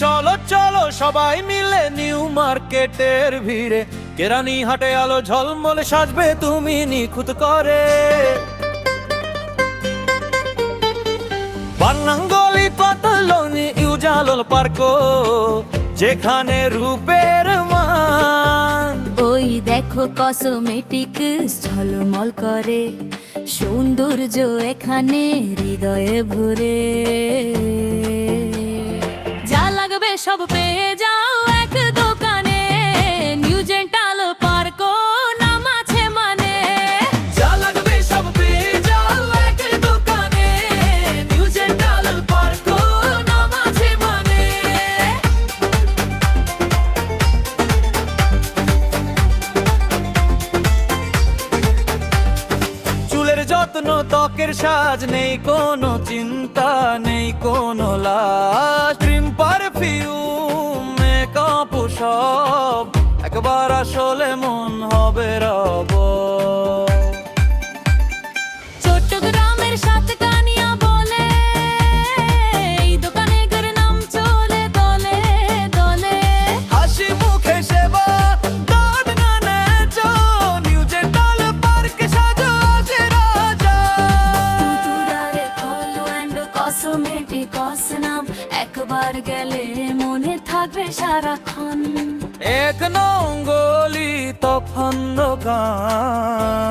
চলো চলো সবাই মিলে নিউ মার্কেটের ভিড়ে। কেরানি হাটে আলো ঝলমলে সাজবে তুমি নিখুঁত করে। বান্নাঙ্গলি পাতালনি ইউজালল পার্ক, যেখানে রূপের মান। ওই দেখো কসমেটিক ঝলমল করে, সৌন্দর্য এখানে হৃদয়ে ভরে। সব পেয়ে যাও এক দোকানে। নিউজেন্টাল পার্ক নাম আছে মানে। যা লাগবে সব পেয়ে যাও এক দোকানে। নিউজেন্টাল পার্ক নাম আছে মানে। চুলের যত্ন ত্বকের সাজ নেই, কোনো চিন্তা নেই, কোনো সব একবার আসলে মন হবে রব। চট্টগ্রামের সাথে কানিয়া বলে দোকানে গের নাম চলে দলে দলে। হাসি মুখে সেবা একবার গেলে মনে থাকবে সারাক্ষণ। এক নঙ্গলি তখন দোকান